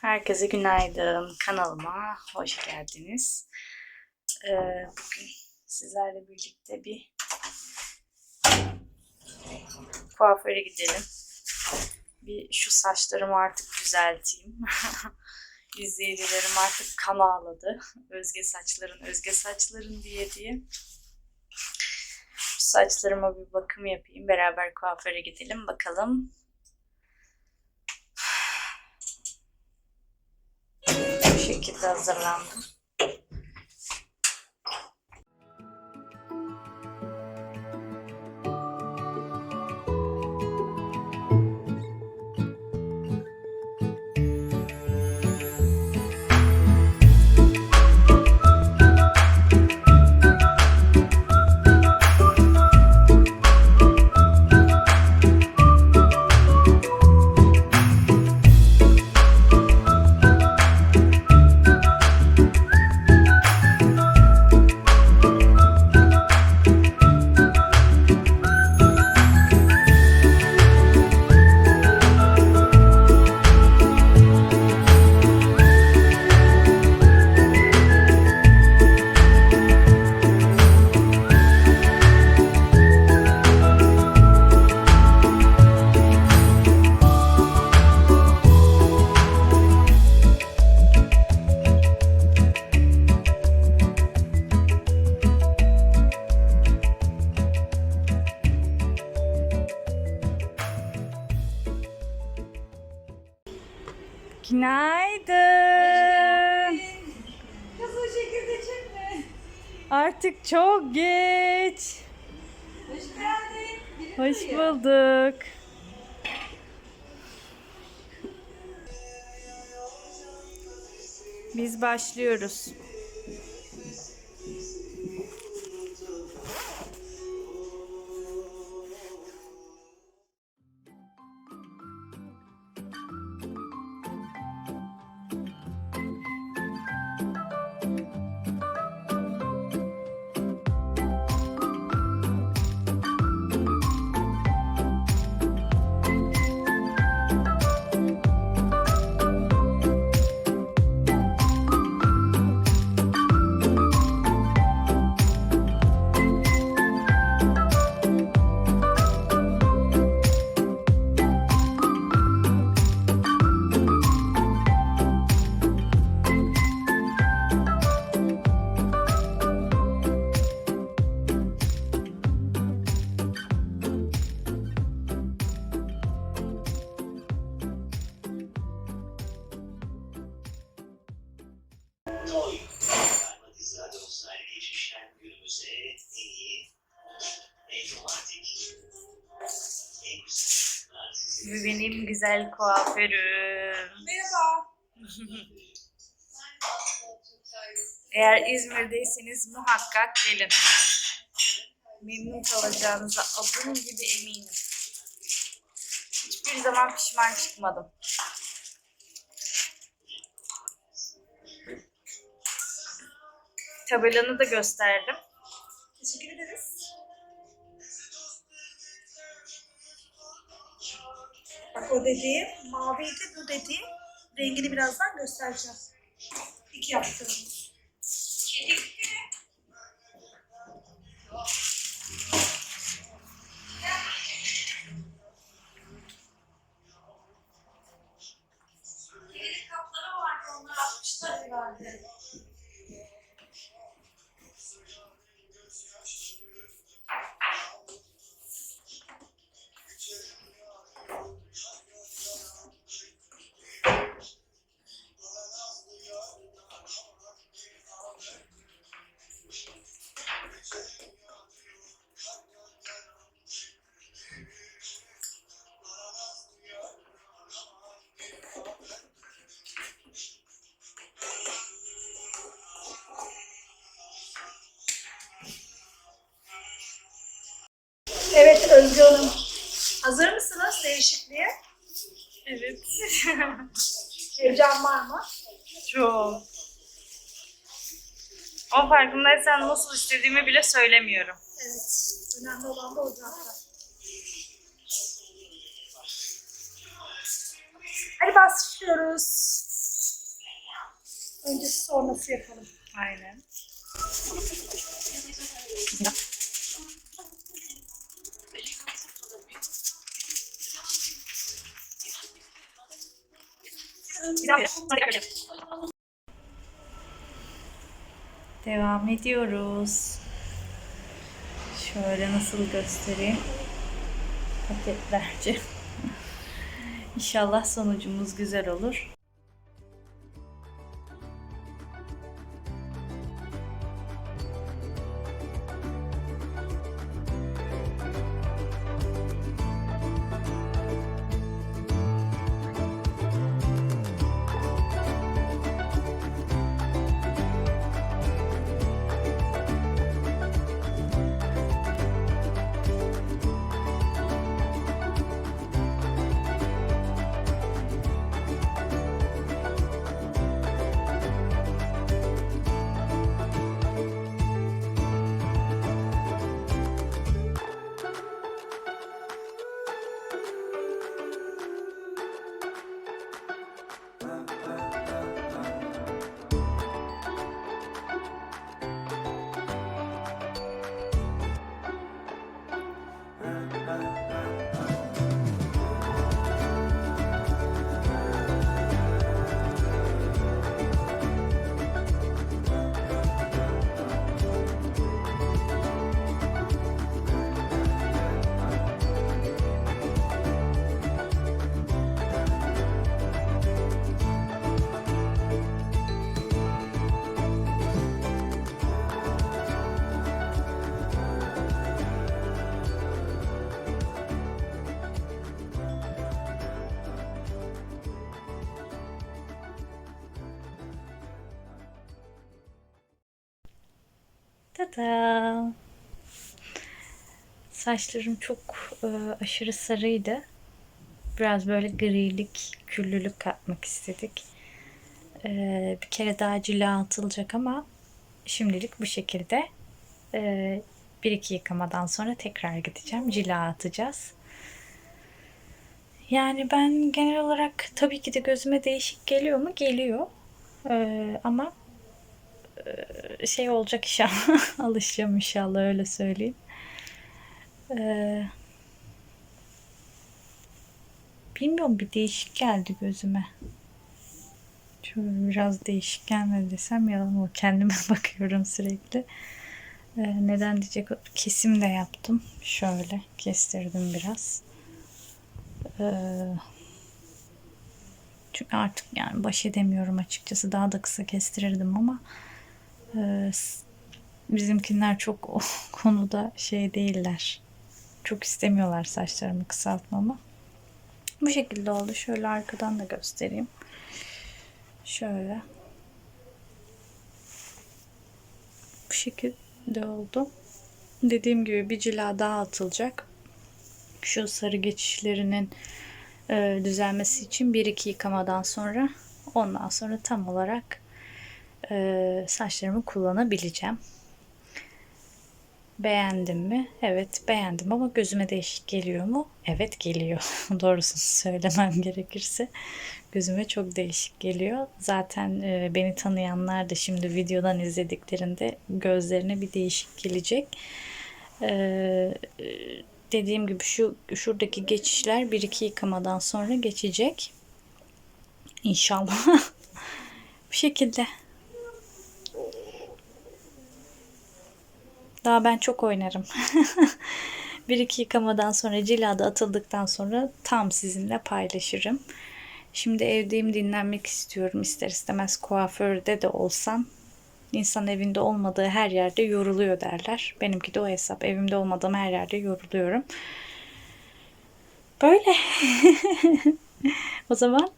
Herkese günaydın. Kanalıma hoş geldiniz. Ee, bugün sizlerle birlikte bir kuaföre gidelim. Bir şu saçlarımı artık düzelteyim. İzleyicilerim artık kan ağladı. Özge saçların, özge saçların diye diye. Saçlarıma bir bakım yapayım. Beraber kuaföre gidelim. Bakalım Bu şekilde hazırlandım. Günaydın. Kız o şekilde çekme. Artık çok geç. Hoş geldin. Biri Hoş duyuyor. bulduk. Biz başlıyoruz. Toy. Galiba dizilerde olsun her geçmişten günümüze en iyi, en romantik, en güzel şarkılar sizin Bu benim güzel kuaförüm. Merhaba. Eğer İzmir'deyseniz muhakkak gelin. Memnun kalacağınıza adım gibi eminim. Hiçbir zaman pişman çıkmadım. Tabelanı da gösterdim. Teşekkür ederiz. Bak o dediğim maviydi bu dediğim. Rengini birazdan göstereceğim. İki yaptığımız. Özgü Hanım. Hazır mısınız değişikliğe? Evet. Heyecan var mı? Çok. O farkındaysan nasıl istediğimi bile söylemiyorum. Evet. Önemli olan da o zaten. Hadi başlıyoruz. Öncesi sonrası yapalım. Aynen. Devam ediyoruz. Şöyle nasıl göstereyim. Paketlerce. İnşallah sonucumuz güzel olur. Tada! Saçlarım çok e, aşırı sarıydı. Biraz böyle grilik, küllülük katmak istedik. E, bir kere daha cila atılacak ama şimdilik bu şekilde. E, bir iki yıkamadan sonra tekrar gideceğim. Cila atacağız. Yani ben genel olarak tabii ki de gözüme değişik geliyor mu? Geliyor. E, ama şey olacak inşallah. Alışacağım inşallah öyle söyleyeyim. Ee, bilmiyorum bir değişik geldi gözüme. Şöyle biraz değişik gelmedi desem yalan olur. Kendime bakıyorum sürekli. Ee, neden diyecek kesim de yaptım. Şöyle kestirdim biraz. Ee, çünkü artık yani baş edemiyorum açıkçası. Daha da kısa kestirirdim ama ee, bizimkiler çok o konuda şey değiller. Çok istemiyorlar saçlarımı kısaltmamı. Bu şekilde oldu. Şöyle arkadan da göstereyim. Şöyle. Bu şekilde oldu. Dediğim gibi bir cila daha atılacak. Şu sarı geçişlerinin e, düzelmesi için bir iki yıkamadan sonra ondan sonra tam olarak e, saçlarımı kullanabileceğim. Beğendim mi? Evet beğendim ama gözüme değişik geliyor mu? Evet geliyor. Doğrusunu söylemem gerekirse. Gözüme çok değişik geliyor. Zaten e, beni tanıyanlar da şimdi videodan izlediklerinde gözlerine bir değişik gelecek. E, dediğim gibi şu şuradaki geçişler bir iki yıkamadan sonra geçecek. İnşallah. Bu şekilde. Daha ben çok oynarım. bir iki yıkamadan sonra cilada atıldıktan sonra tam sizinle paylaşırım. Şimdi evdeyim dinlenmek istiyorum. İster istemez kuaförde de olsam insan evinde olmadığı her yerde yoruluyor derler. Benimki de o hesap. Evimde olmadığım her yerde yoruluyorum. Böyle. o zaman